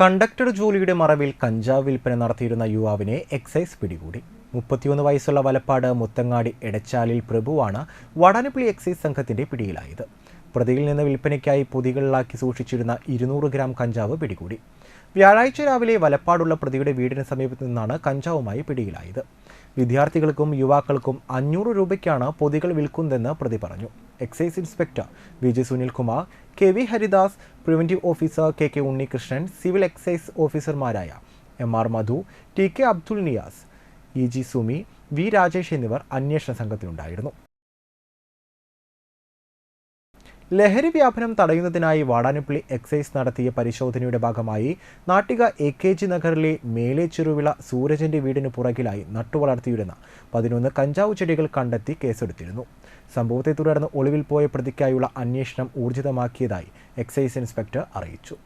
Conductor ജോലിയുടെ മറവിൽ കഞ്ചാവ് വിൽപ്പന നടത്തിയിരുന്ന യുവാവിനെ എക്സൈസ് പിടികൂടി. മുപ്പത്തിയൊന്ന് വയസ്സുള്ള വലപ്പാട് മുത്തങ്ങാടി എടച്ചാലിൽ പ്രഭുവാണ് വടനപ്പിളി എക്സൈസ് സംഘത്തിന്റെ പിടിയിലായത്. പ്രതിയിൽ നിന്ന് വിൽപ്പനയ്ക്കായി പൊതികളിലാക്കി സൂക്ഷിച്ചിരുന്ന ഇരുന്നൂറ് ഗ്രാം കഞ്ചാവ് പിടികൂടി. വ്യാഴാഴ്ച രാവിലെ വലപ്പാടുള്ള പ്രതിയുടെ വീടിന് സമീപത്ത് നിന്നാണ് കഞ്ചാവുമായി പിടിയിലായത്. വിദ്യാർത്ഥികൾക്കും യുവാക്കൾക്കും അഞ്ഞൂറ് രൂപയ്ക്കാണ് പൊതികൾ വിൽക്കുന്നതെന്ന് പ്രതി പറഞ്ഞു. Excise inspector V J Sunilkumar K V Haridas preventive officer K K Unnikrishnan civil excise ഓഫീസർമാരായ M R Madhu T K Abdul Niyas E G Sumi V Rajesh എന്നിവർ അന്വേഷണ സംഘത്തിലുണ്ടായിരുന്നു. ലഹരി വ്യാപനം തടയുന്നതിനായി വാടാനപ്പള്ളി എക്സൈസ് നടത്തിയ പരിശോധനയുടെ ഭാഗമായി നാട്ടിക എ കെ ജി നഗറിലെ മേലെ ചെറുവിള സൂരജന്റെ വീടിന് പുറകിലായി നട്ടുവളർത്തിയിരുന്ന പതിനൊന്ന് കഞ്ചാവ് ചെടികൾ കണ്ടെത്തി കേസെടുത്തിരുന്നു. സംഭവത്തെ തുടർന്ന് ഒളിവിൽ പോയ പ്രതിക്കായുള്ള അന്വേഷണം ഊർജിതമാക്കിയതായി എക്സൈസ് ഇൻസ്പെക്ടർ അറിയിച്ചു.